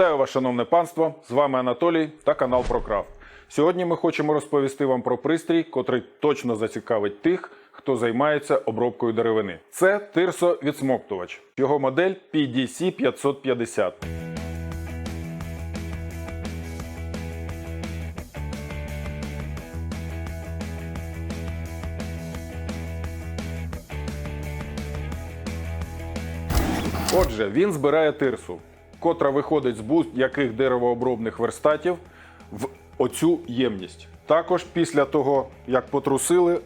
Вітаю вас, шановне панство! З вами Анатолій та канал ProCraft. Сьогодні ми хочемо розповісти вам про пристрій, котрий точно зацікавить тих, хто займається обробкою деревини. Це тирсо-відсмоктувач. Його модель PDC 550. Отже, він збирає тирсу, котра виходить з будь-яких деревообробних верстатів в оцю ємність. Також після того, як потрусили,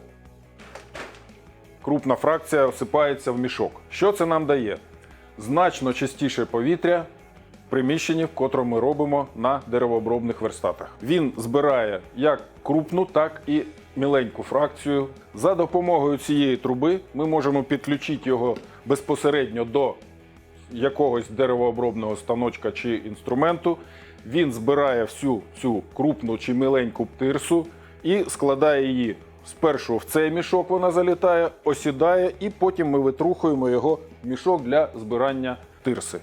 крупна фракція осипається в мішок. Що це нам дає? Значно чистіше повітря в приміщенні, в котрому ми робимо на деревообробних верстатах. Він збирає як крупну, так і міленьку фракцію. За допомогою цієї труби ми можемо підключити його безпосередньо до якогось деревообробного станочка чи інструменту. Він збирає всю цю крупну чи миленьку тирсу і складає її спершу в цей мішок. Вона залітає, осідає, і потім ми витрухуємо його в мішок для збирання тирси.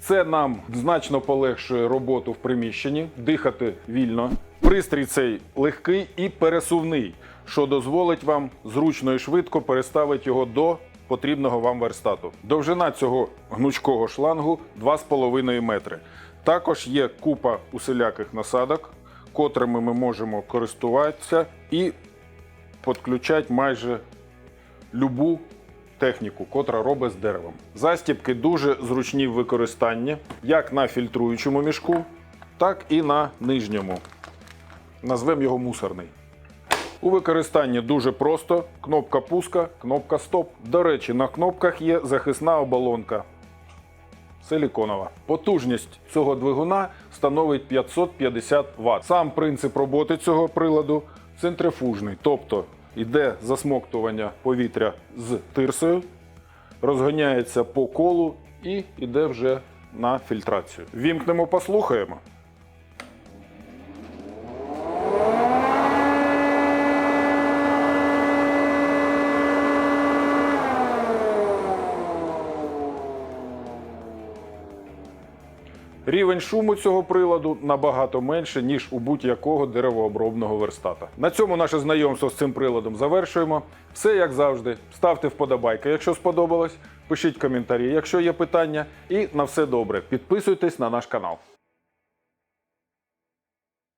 Це нам значно полегшує роботу в приміщенні, дихати вільно. Пристрій цей легкий і пересувний, що дозволить вам зручно і швидко переставити його до потрібного вам верстату. Довжина цього гнучкого шлангу 2,5 метри. Також є купа усіляких насадок, котрими ми можемо користуватися і підключати майже любу техніку, котра робить з деревом. Застібки дуже зручні в використанні, як на фільтруючому мішку, так і на нижньому. Назвемо його мусорний. У використанні дуже просто: кнопка пуска, кнопка стоп. До речі, на кнопках є захисна оболонка. Силіконова. Потужність цього двигуна становить 550 Вт. Сам принцип роботи цього приладу центрифужний, тобто йде засмоктування повітря з тирсою, розганяється по колу і йде вже на фільтрацію. Вімкнемо, послухаємо. Рівень шуму цього приладу набагато менше, ніж у будь-якого деревообробного верстата. На цьому наше знайомство з цим приладом завершуємо. Все як завжди. Ставте вподобайки, якщо сподобалось. Пишіть коментарі, якщо є питання. І на все добре. Підписуйтесь на наш канал.